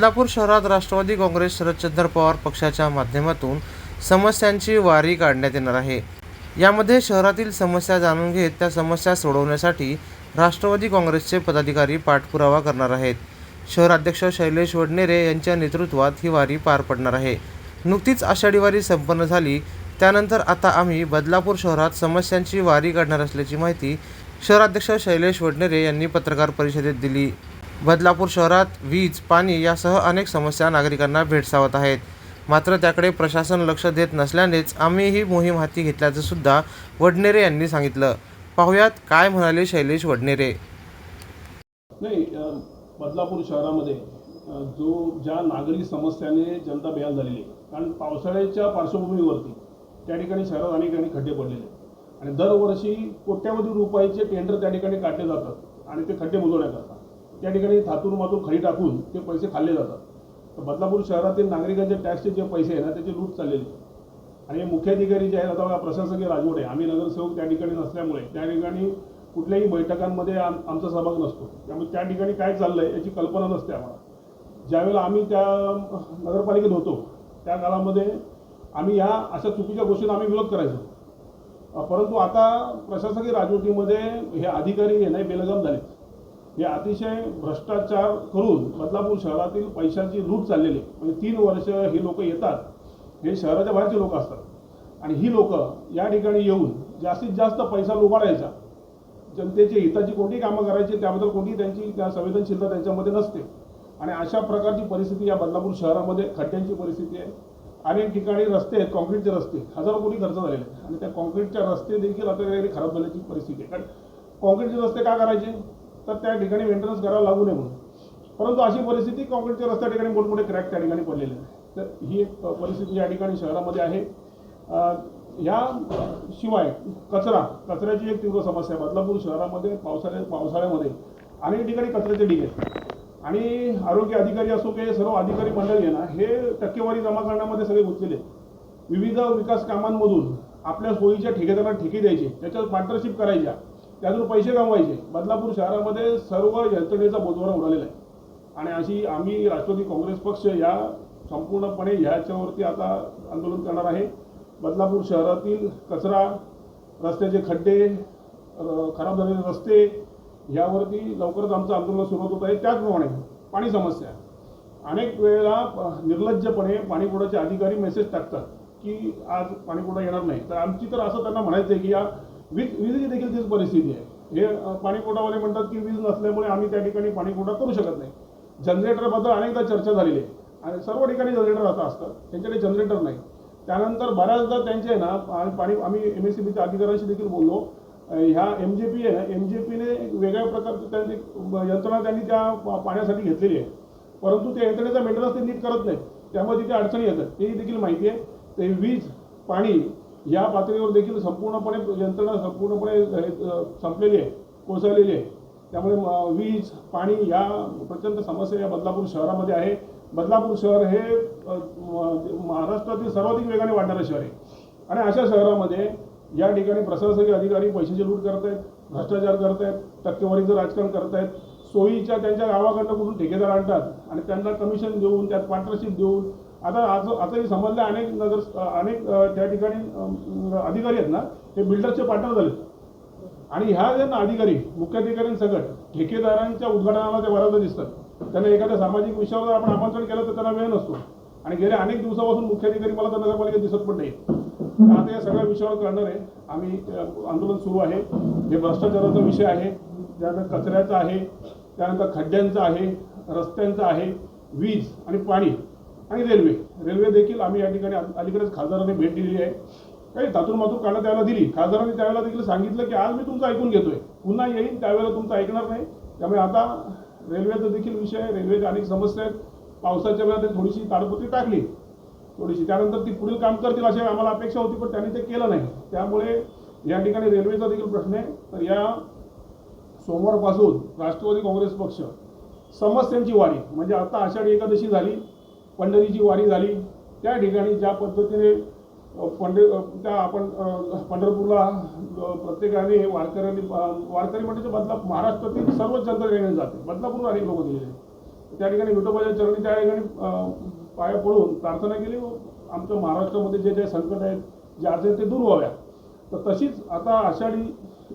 बदलापूर शहरात राष्ट्रवादी काँग्रेस शरदचंद्र पवार पक्षाच्या माध्यमातून समस्यांची वारी काढण्यात येणार आहे. यामध्ये शहरातील समस्या जाणून घेत त्या समस्या सोडवण्यासाठी राष्ट्रवादी काँग्रेसचे पदाधिकारी पाठपुरावा करणार आहेत. शहराध्यक्ष शैलेश वडनेरे यांच्या नेतृत्वात ही वारी पार पडणार आहे. नुकतीच आषाढी वारी संपन्न झाली त्यानंतर आता आम्ही बदलापूर शहरात समस्यांची वारी काढणार असल्याची माहिती शहराध्यक्ष शैलेश वडनेरे यांनी पत्रकार परिषदेत दिली. बदलापूर शहरात वीज पाणी यासह अनेक समस्या नागरिकांना भेडसावत आहेत. मात्र त्याकडे प्रशासन लक्ष देत नसल्यानेच आम्ही ही मोहीम हाती घेतल्याचं सुद्धा वडनेरे यांनी सांगितलं. पाहुयात काय म्हणाले शैलेश वडनेरे. नाही बदलापूर शहरामध्ये जो ज्या नागरी समस्याने जनता बेहाल झालेली आहे कारण पावसाळ्याच्या पार्श्वभूमीवरती त्या ठिकाणी शहरात अनेक ठिकाणी खड्डे पडलेले आणि दरवर्षी कोट्यावधी रुपयाचे टेंडर त्या ठिकाणी काढले जातात आणि ते खड्डे बुजवण्याकरता त्या ठिकाणी थातून मातून खडी टाकून ते पैसे खाल्ले जातात. तर बदलापूर शहरातील नागरिकांचे टॅक्सचे जे पैसे आहे ना त्याची लूट चाललेली आणि मुख्य अधिकारी जे आहेत आता प्रशासकीय राजवट आहे. आम्ही नगरसेवक त्या ठिकाणी नसल्यामुळे त्या ठिकाणी कुठल्याही बैठकांमध्ये आम आमचा सहभाग नसतो. त्यामुळे त्या ठिकाणी काय चाललं आहे याची कल्पना नसते आम्हाला. ज्यावेळेला आम्ही त्या नगरपालिकेत होतो त्या काळामध्ये आम्ही ह्या अशा चुकीच्या गोष्टींना आम्ही विरोध करायचो. परंतु आता प्रशासकीय राजवटीमध्ये हे अधिकारी हे नाही बेलगाम झालेत. हे अतिशय भ्रष्टाचार करून बदलापूर शहरातील पैशांची लूट चाललेली आहे. म्हणजे तीन वर्ष ही लोक येतात हे शहराच्या बाहेरचे लोक असतात. आणि ही लोक या ठिकाणी येऊन जास्तीत जास्त पैसा लुबाडायचा. जनतेच्या हिताची कोणती कामं करायची त्याबद्दल कोणती त्यांची त्या संवेदनशीलता त्यांच्यामध्ये नसते. आणि अशा प्रकारची परिस्थिती या बदलापूर शहरामध्ये खड्ड्यांची परिस्थिती आहे. अनेक ठिकाणी रस्ते आहेत कॉन्क्रीटचे रस्ते हजारो कोटी खर्च झालेले आहेत. आणि त्या कॉन्क्रीटच्या रस्ते देखील आता काही खराब झाल्याची परिस्थिती आहे. कारण कॉन्क्रीटचे रस्ते का करायचे? तर त्या ठिकाणी मेंटेनन्स करावं लागू नये म्हणून. परंतु अशी परिस्थिती कॉन्क्रीटच्या रस्त्या ठिकाणी मोठमोठे क्रॅक त्या ठिकाणी पडलेले आहेत. तर ही एक परिस्थिती या ठिकाणी शहरामध्ये आहे. ह्या शिवाय कचरा कचऱ्याची एक तीव्र समस्या आहे. बदलापूर शहरामध्ये पावसाळ्या पावसाळ्यामध्ये अनेक ठिकाणी कचऱ्याचे ढीग आहेत. आणि आरोग्य अधिकारी असो की सर्व अधिकारी मंडळी आहे ना हे टक्केवारी जमा करण्यामध्ये सगळे गुंतलेले आहेत. विविध विकास कामांमधून आपल्या सोयीच्या ठेकेदारांना ठेके द्यायचे त्याच्यात पार्टनरशिप करायच्या. त्यातून पैसे कमवायचे. बदलापूर शहरामध्ये सर्व यंत्रणेचा बोजवारा उडालेला आहे. आणि अशी आम्ही राष्ट्रवादी काँग्रेस पक्ष या संपूर्णपणे ह्याच्यावरती आता आंदोलन करणार आहे. बदलापूर शहरातील कचरा रस्त्याचे खड्डे खराब झालेले रस्ते यावरती लवकरच आमचं आंदोलन सुरुवात होत आहे. त्याचप्रमाणे पाणी समस्या. अनेक वेळेला निर्लज्जपणे पाणीपुरवठ्याचे अधिकारी मेसेज टाकतात की आज पाणीपुरवठा येणार नाही. तर आमची तर असं त्यांना म्हणायचं आहे की या वीज वीज देखील तीच परिस्थिती आहे. हे पाणीपुटावाले पाणीपुरवठावाले म्हणतात की वीज नसल्यामुळे आम्ही त्या ठिकाणी पाणीपुरवठा करू शकत नाही. जनरेटरबद्दल अनेकदा चर्चा झालेली आहे. आणि सर्व ठिकाणी जनरेटर आता असतात. त्यांच्याकडे जनरेटर नाही. त्यानंतर बऱ्याचदा त्यांचे ना आणि पाणी आम्ही एम एस सी बीच्या अधिकाऱ्यांशी देखील बोललो. ह्या एम जे पी आहे ना एम जे पीने वेगळ्या प्रकारचं त्यांनी यंत्रणा त्यांनी त्या पाण्यासाठी घेतलेली आहे. परंतु त्या यंत्रणेचा मेंटेनन्स ते नीट करत नाहीत. त्यामुळे तिथे अडचणी येतात. तेही देखील माहिती आहे. ते वीज पाणी या पातळीवर देखील संपूर्णपणे यंत्रणा संपूर्णपणे संपलेली आहे कोसळलेली आहे. त्यामुळे वीज पाणी या प्रचंड समस्या या बदलापूर शहरामध्ये आहे. बदलापूर शहर हे महाराष्ट्रातील सर्वाधिक वेगाने वाढणारं शहर आहे. आणि अशा शहरामध्ये या ठिकाणी प्रशासकीय अधिकारी पैशाची लूट करत आहेत भ्रष्टाचार करत आहेत टक्केवारीचं राजकारण करत आहेत सोयीच्या त्यांच्या गावाकडनं कुठून ठेकेदार आणतात आणि त्यांना कमिशन देऊन त्यात पार्टनरशिप देऊन आता आज आताही समजलं अनेक नगर अनेक त्या ठिकाणी अधिकारी आहेत ना हे बिल्डरचे पार्टनर झालेत आणि ह्या जे ना अधिकारी मुख्याधिकाऱ्यांसकट ठेकेदारांच्या उद्घाटनाला ते बऱ्याचदा दिसतात. त्यांना एखाद्या सामाजिक विषयावर आपण आमंत्रण केलं तर त्यांना वेळ नसतो. आणि गेल्या अनेक दिवसापासून मुख्याधिकारी मला तर नगरपालिकेत दिसत पण नाही आता या सगळ्या विषयावर करणार आहे. आम्ही आंदोलन सुरू आहे. हे भ्रष्टाचाराचा विषय आहे. त्यानंतर कचऱ्याचा आहे. त्यानंतर खड्ड्यांचा आहे. रस्त्यांचा आहे. वीज आणि पाणी आणि रेल्वे. रेल्वे देखील आम्ही या ठिकाणी अलीकडेच खासदारांनी भेट दिलेली आहे. काही तातून मातून काढण्यात त्यावेळेला दिली. खासदारांनी त्यावेळेला देखील सांगितलं की आज मी तुमचं ऐकून घेतोय. पुन्हा येईन त्यावेळेला तुमचं ऐकणार नाही. त्यामुळे आता रेल्वेचा देखील विषय आहे. रेल्वेच्या अनेक समस्या आहेत. पावसाच्या वेळेला ते थोडीशी ताडपत्री टाकली. थोडीशी. त्यानंतर ती पुढील काम करतील अशी आम्हाला अपेक्षा होती पण त्यांनी ते केलं नाही. त्यामुळे या ठिकाणी रेल्वेचा देखील प्रश्न आहे. तर या सोमवारपासून राष्ट्रवादी काँग्रेस पक्ष समस्यांची वारी म्हणजे आता आषाढी एकादशी झाली. पंढरीची वारी झाली. त्या ठिकाणी ज्या पद्धतीने पंढरी त्या आपण पंढरपूरला प्रत्येकाने वारकऱ्यांनी वारकरी म्हणजे बदला महाराष्ट्रातील सर्वच जनता ठिकाणी जाते. बदलापूर अनेक लोक गेलेले त्या ठिकाणी विठोबाच्या चरणी त्या ठिकाणी पाया पडून प्रार्थना केली. व आमच्या महाराष्ट्रामध्ये जे जे संकट आहेत जे अडचणी ते दूर व्हाव्या. तर तशीच आता आषाढी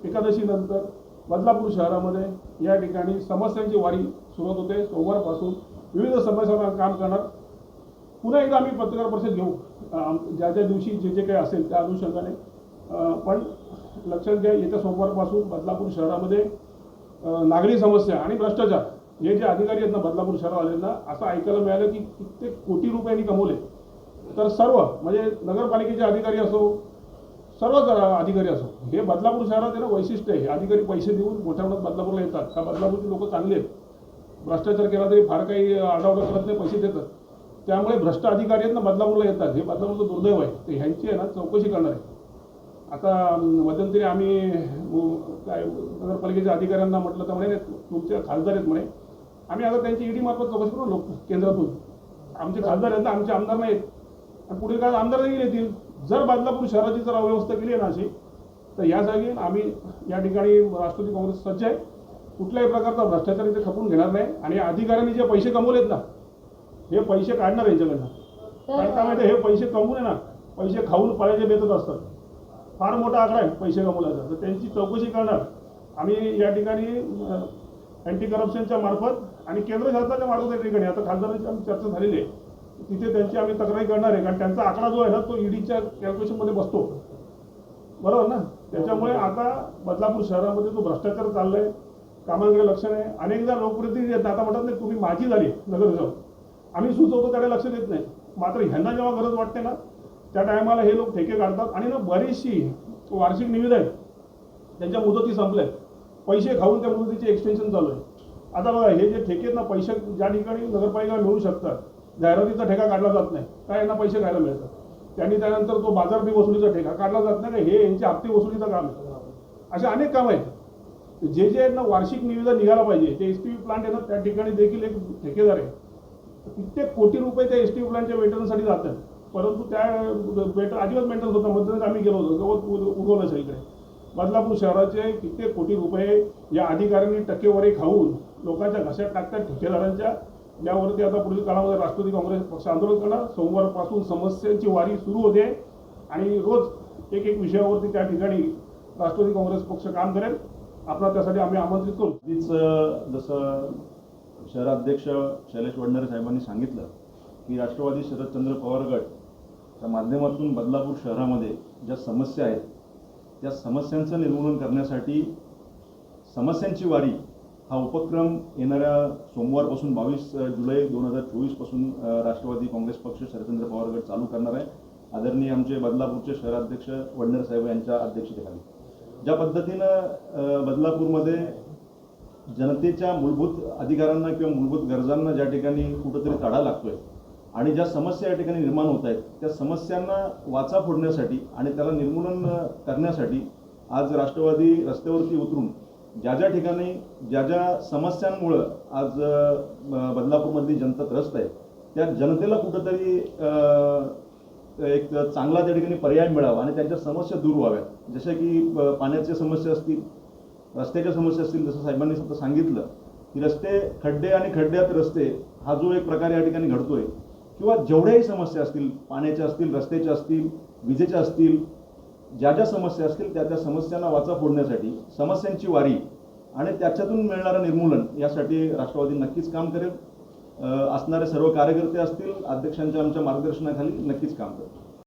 एकादशीनंतर बदलापूर शहरामध्ये या ठिकाणी समस्यांची वारी सुरुवात होते. सोमवारपासून विविध समस्यांवर काम करणार पुन्हा एकदा आम्ही पत्रकार परिषद घेऊ. ज्या ज्या दिवशी जे जे काही असेल त्या अनुषंगाने. पण लक्षात घ्या येत्या सोमवारपासून बदलापूर शहरामध्ये नागरी समस्या आणि भ्रष्टाचार हे जे अधिकारी आहेत ना बदलापूर शहरात आले ना असं ऐकायला मिळालं की कित्येक कोटी रुपयांनी कमवले. तर सर्व म्हणजे नगरपालिकेचे अधिकारी असो सर्वच अधिकारी असो हे बदलापूर शहरात आहे ना वैशिष्ट्य आहे. हे अधिकारी पैसे देऊन मोठ्या प्रमाणात बदलापूरला येतात. का बदलापूरचे लोक चांगले आहेत? भ्रष्टाचार केला तरी फार काही आढावडा करत नाही पैसे देतात. त्यामुळे भ्रष्ट अधिकारी आहेत ना बदलापूरला येतात. हे बदलापूरचं दुर्दैव आहे. तर ह्यांची आहे ना चौकशी करणार. आहे आता मध्यंतरी आम्ही काय नगरपालिकेच्या अधिकाऱ्यांना म्हटलं तर म्हणे तुमचे खासदार आहेत म्हणे. आम्ही आता त्यांची ईडी मार्फत चौकशी करू लोक केंद्रातून. आमचे खासदार आहेत ना आमचे आमदार नाहीत. आणि पुढील काळात आमदार देखील येतील. जर बदलापूर शहराची जर अव्यवस्था केली आहे ना अशी तर यासाठी आम्ही या ठिकाणी राष्ट्रवादी काँग्रेस सज्ज आहे. कुठल्याही प्रकारचा भ्रष्टाचार इथे खपून घेणार नाही. आणि अधिकाऱ्यांनी जे पैसे कमवलेत ना हे पैसे काढणार यांच्याकडनं. कारण काय माहिती हे पैसे कमवून आहे ना पैसे खाऊन पळायचे बेतच असतात. फार मोठा आकडा आहे पैसे कमवल्याचा तर त्यांची चौकशी करणार. आम्ही या ठिकाणी अँटी करप्शनच्या मार्फत आणि केंद्र शासनाच्या मार्फत या ठिकाणी आता खासदारांची आमची चर्चा झालेली आहे. तिथे त्यांची आम्ही तक्रारी करणार आहे. कारण त्यांचा आकडा जो आहे ना तो ईडीच्या कॅल्क्युलेशनमध्ये बसतो. बरोबर ना? त्याच्यामुळे आता बदलापूर शहरामध्ये जो भ्रष्टाचार चाललाय कामांकडे लक्ष नाही. अनेकदा लोकप्रतिनिधी आहेत. आता म्हणतात नाही तुम्ही माझी झाली नगरसेवक. आम्ही सुचवतो त्याला लक्ष देत नाही. मात्र ह्यांना जेव्हा गरज वाटते ना त्या टायमाला हे लोक ठेके काढतात. आणि ना बरीचशी वार्षिक निविदा आहेत. त्यांच्या मुदती संपल्या. पैसे खाऊन त्या मुदतीचे एक्सटेन्शन चालू आहे. आता बघा हे जे ठेके ना पैसे ज्या ठिकाणी नगरपालिका मिळू शकतात जाहिरातीचा ठेका काढला जात नाही काय यांना पैसे खायला मिळतात? त्यांनी त्यानंतर तो बाजारपी वसुलीचा ठेका काढला जात नाही का हे यांचे हप्ते वसुलीचं काम आहे? असे अनेक कामं आहेत. जे जे आहेत ना वार्षिक निविदा निघाला पाहिजे ते एस पी प्लांट आहे ना त्या ठिकाणी देखील एक ठेकेदार आहे. कित्येक कोटी रुपये त्या एस टी प्लांटच्या मेंटेनन्ससाठी जातात. परंतु त्या मेंटेन अजिबात मेंटेनन्स होता मध्यंतरी आम्ही गेलो होतो. गवत उग- उगवलं सगळीकडे. बदलापूर शहराचे कित्येक कोटी रुपये या अधिकाऱ्यांनी टक्केवारी खाऊन लोकांच्या घशात टाकतात. ठेकेदारांच्या यावरती आता पुढील काळामध्ये राष्ट्रवादी काँग्रेस पक्ष आंदोलन करणार. सोमवारपासून समस्यांची वारी सुरू होते. आणि रोज एक एक विषयावरती त्या ठिकाणी राष्ट्रवादी काँग्रेस पक्ष काम करेल. आपला त्यासाठी आम्ही आमंत्रित करू. जसं शहराध्यक्ष शैलेश वडनेरे साहेबांनी सांगितलं की राष्ट्रवादी शरदचंद्र पवार गटच्या माध्यमातून बदलापूर शहरामध्ये ज्या समस्या आहेत त्या समस्यांचं निर्मूलन करण्यासाठी समस्यांची वारी हा उपक्रम येणाऱ्या सोमवारपासून बावीस जुलै दोन हजार चोवीसपासून राष्ट्रवादी काँग्रेस पक्ष शरदचंद्र पवार गट चालू करणार आहे. आदरणीय आमचे बदलापूरचे शहराध्यक्ष वडनेर साहेब यांच्या अध्यक्षतेखाली. ज्या पद्धतीनं बदलापूरमध्ये जनतेच्या मूलभूत अधिकारांना किंवा मूलभूत गरजांना ज्या ठिकाणी कुठंतरी तडा लागतोय आणि ज्या समस्या या ठिकाणी निर्माण होत आहेत त्या समस्यांना वाचा फोडण्यासाठी आणि त्याला निर्मूलन करण्यासाठी आज राष्ट्रवादी रस्त्यावरती उतरून ज्या ज्या ठिकाणी ज्या ज्या समस्यांमुळं आज ब- बदलापूरमधली जनता त्रस्त आहे त्या जनतेला कुठंतरी एक चांगला त्या ठिकाणी पर्याय मिळावा आणि त्यांच्या समस्या दूर व्हाव्यात. जशा की पाण्याच्या समस्या असतील रस्त्याच्या समस्या असतील जसं साहेबांनी स्वतः सांगितलं की रस्ते खड्डे आणि खड्ड्यात रस्ते हा जो एक प्रकार या ठिकाणी घडतोय किंवा जेवढ्याही समस्या असतील पाण्याच्या असतील रस्त्याच्या असतील विजेच्या असतील ज्या ज्या समस्या असतील त्या त्या समस्यांना वाचा फोडण्यासाठी समस्यांची वारी आणि त्याच्यातून मिळणारं निर्मूलन यासाठी राष्ट्रवादी नक्कीच काम करेल. असणारे सर्व कार्यकर्ते असतील अध्यक्षांच्या आमच्या मार्गदर्शनाखाली नक्कीच काम करेल.